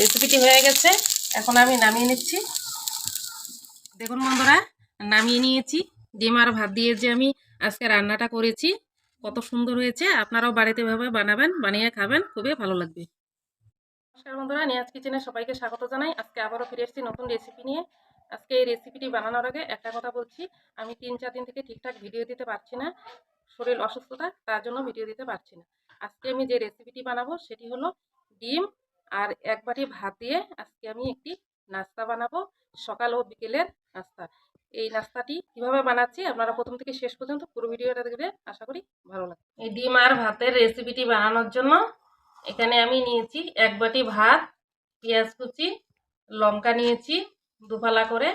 রেসিপিটি হয়ে গেছে। এখন আমি নামিয়ে নিচ্ছি। দেখুন বন্ধুরা, নামিয়ে নিয়েছি। ডিম আর ভাত দিয়ে যে আমি আজকে রান্নাটা করেছি, কত সুন্দর হয়েছে। আপনারাও বাড়িতে এভাবে বানাবেন, বানিয়ে খাবেন, খুবই ভালো লাগবে। নমস্কার বন্ধুরা, নিয়াজ কিচেনে সবাইকে স্বাগত জানাই। আজকে আবারও ফিরে এসেছি নতুন রেসিপি নিয়ে। আজকে এই রেসিপিটি বানানোর আগে একটা কথা বলছি, আমি তিন চার দিন থেকে ঠিকঠাক ভিডিও দিতে পারছি না। শরীর অসুস্থতা, তার জন্য ভিডিও দিতে পারছি না। আজকে আমি যে রেসিপিটি বানাবো, সেটি হলো ডিম আর এক বাটি ভাত দিয়ে আজকে আমি একটি নাস্তা বানাবো। সকাল ও বিকেলের নাস্তা। এই নাস্তাটি কীভাবে বানাচ্ছি আপনারা প্রথম থেকে শেষ পর্যন্ত পুরো ভিডিওটা দেখবে আশা করি ভালো লাগবে। এই ডিম আর ভাতের রেসিপিটি বানানোর জন্য এখানে আমি নিয়েছি এক বাটি ভাত, পেঁয়াজ কুচি, লঙ্কা নিয়েছি, দুফালা করে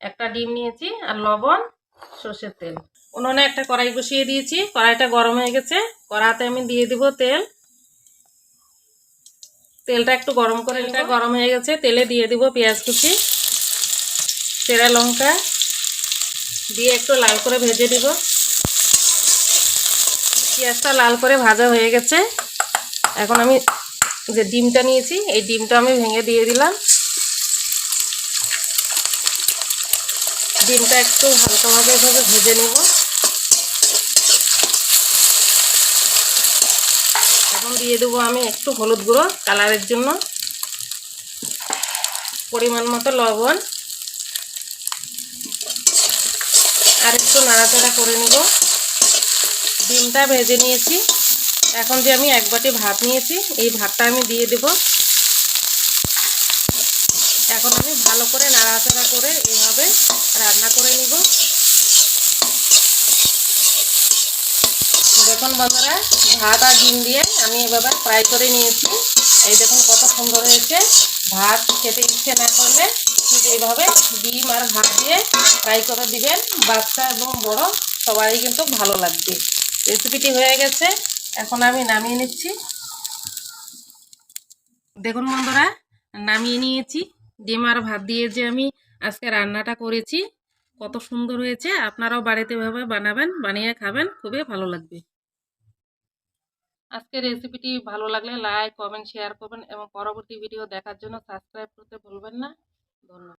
একটা ডিম নিয়েছি আর লবণ, সর্ষের তেল। উনুনে একটা কড়াই বসিয়ে দিয়েছি। কড়াইটা গরম হয়ে গেছে। কড়াতে আমি দিয়ে দিব তেল। তেলটা একটু গরম করে এটা গরম হয়ে গেছে তেলে দিয়ে দিব পেঁয়াজ কুচি চেরা লঙ্কা দিয়ে একটু লাল করে ভেজে দিব পেঁয়াজটা লাল করে ভাজা হয়ে গেছে। এখন আমি যে ডিমটা নিয়েছি এই ডিমটা আমি ভেঙে দিয়ে দিলাম। ডিমটা একটু হালকাভাবে এভাবে ভেজে নেব। এখন দিয়ে দেবো আমি একটু হলুদ গুঁড়ো কালারের জন্য। পরিমাণ মতো লবণ। আর একটু নাড়াচাড়া করে নেব। ডিমটা ভেজে নিয়েছি। এখন যে আমি এক বাটি ভাত নিয়েছি, এই ভাতটা আমি দিয়ে দেব। এখন আমি ভালো করে নাড়াচাড়া করে এভাবে রান্না করে নিব দেখুন বন্ধুরা ভাত আর ডিম দিয়ে আমি এভাবে ফ্রাই করে নিয়েছি। এই দেখুন কত সুন্দর হয়েছে। ভাত খেতে ইচ্ছে না করলে ঠিক এইভাবে ডিম আর ভাত দিয়ে ফ্রাই করে দিবেন। বাচ্চা এবং বড় সবাই কিন্তু ভালো লাগবে। রেসিপিটি হয়ে গেছে। এখন আমি নামিয়ে নিচ্ছি। দেখুন বন্ধুরা, নামিয়ে নিয়েছি। ডিম আর ভাত দিয়ে যে আমি আজকে রান্নাটা করেছি, কত সুন্দর হয়েছে। আপনারাও বাড়িতে এভাবে বানাবেন, বানিয়ে খাবেন, খুবই ভালো লাগবে। আজকের রেসিপিটি ভালো লাগলে লাইক কমেন্ট শেয়ার করবেন এবং পরবর্তী ভিডিও দেখার জন্য সাবস্ক্রাইব করতে ভুলবেন না। ধন্যবাদ।